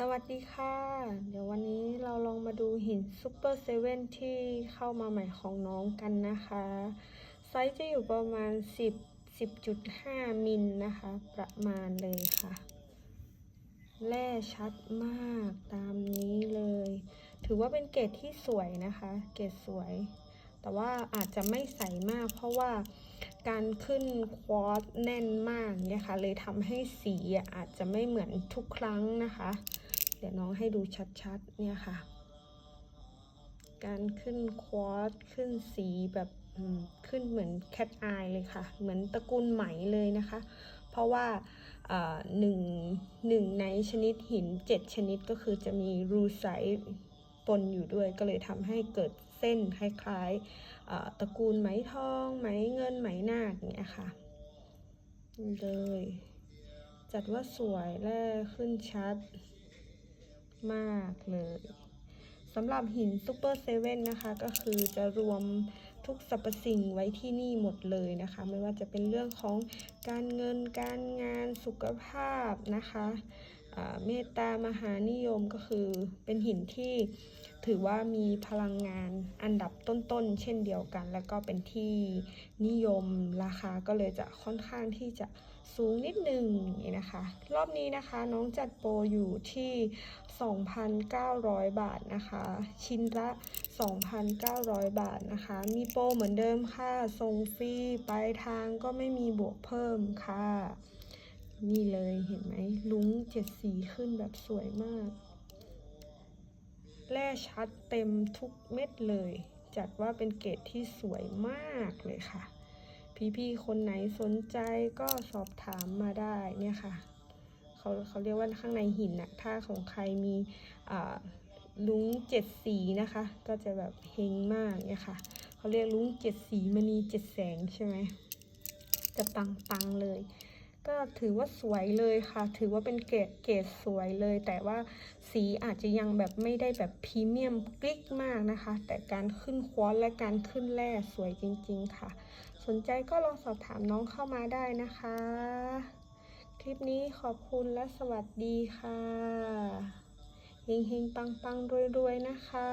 สวัสดีค่ะ เดี๋ยววันนี้เราลองมาดูหินซูเปอร์เซเว่นที่เข้ามาใหม่ของน้องกันนะคะ ไซส์จะอยู่ประมาณ 10 10.5 มิลนะคะ ประมาณเลยค่ะ แร่ชัดมากตามนี้เลย ถือว่าเป็นเกรดที่สวยนะคะ เกรดสวย แต่ว่าอาจจะไม่ใสมาก เพราะว่าการขึ้นควอตแน่นมากเนี่ยค่ะ เลยทำให้สีอาจจะไม่เหมือนทุกครั้งนะคะ ดี๋ยวน้องให้ดูชัดๆ เนี่ยค่ะ การขึ้นควอตขึ้นสีแบบขึ้นเหมือนแคทอายเลยค่ะ เหมือนตระกูลไหมเลยนะคะ เพราะว่าหนึ่งหนึ่งในชนิดหินเจ็ดชนิดก็คือจะมีรูไซปนอยู่ด้วยก็เลยทำให้เกิดเส้นคล้ายๆตระกูลไหมทอง ไหมเงินไหมนาคอย่างเงี้ยค่ะเลย จัดว่าสวยแร่ขึ้นชัด มากเลยสำหรับหินซูเปอร์เซเว่นนะคะ ก็คือจะรวมทุกสรรพสิ่งไว้ที่นี่หมดเลยนะคะ ไม่ว่าจะเป็นเรื่องของการเงินการงานสุขภาพนะคะ เมตตามหานิยมก็คือเป็นหินที่ถือว่ามีพลังงานอันดับต้นๆ เช่นเดียวกัน แล้วก็เป็นที่นิยมราคาก็เลยจะค่อนข้างที่จะสูงนิดหนึ่งนี้นะคะ รอบนี้นะคะน้องจัดโปรอยู่ที่ 2,900 บาทนะคะ ชิ้นละ 2,900 บาทนะคะ มีโปรเหมือนเดิมค่ะส่งฟรีปลายทางก็ไม่มีบวกเพิ่มค่ะ นี่เลยเห็นไหมลุงเจ็ดสีขึ้นแบบสวยมาก แร่ชัดเต็มทุกเม็ดเลย จัดว่าเป็นเกรดที่สวยมากเลยค่ะ พี่ๆคนไหนสนใจก็สอบถามมาได้เนี่ยค่ะเขาเขาเรียกว่าข้างในหินน่ะถ้าของใครมีลุงเจ็ดสีนะคะ ก็จะแบบเฮงมากเนี่ยค่ะเขาเรียกลุงเจ็ดสีมณีเจ็ดแสงใช่ไหมจะปังๆเลย ก็ถือว่าสวยเลยค่ะ ถือว่าเป็นเกรดเกรดสวยเลย แต่ว่าสีอาจจะยังแบบไม่ได้แบบพรีเมียมกริกมากนะคะ แต่การขึ้นควอตซ์และการขึ้นแร่สวยจริง ๆ ค่ะ สนใจก็ลองสอบถามน้องเข้ามาได้นะคะ คลิปนี้ขอบคุณและสวัสดีค่ะ เฮงๆปังๆรวยๆ นะคะ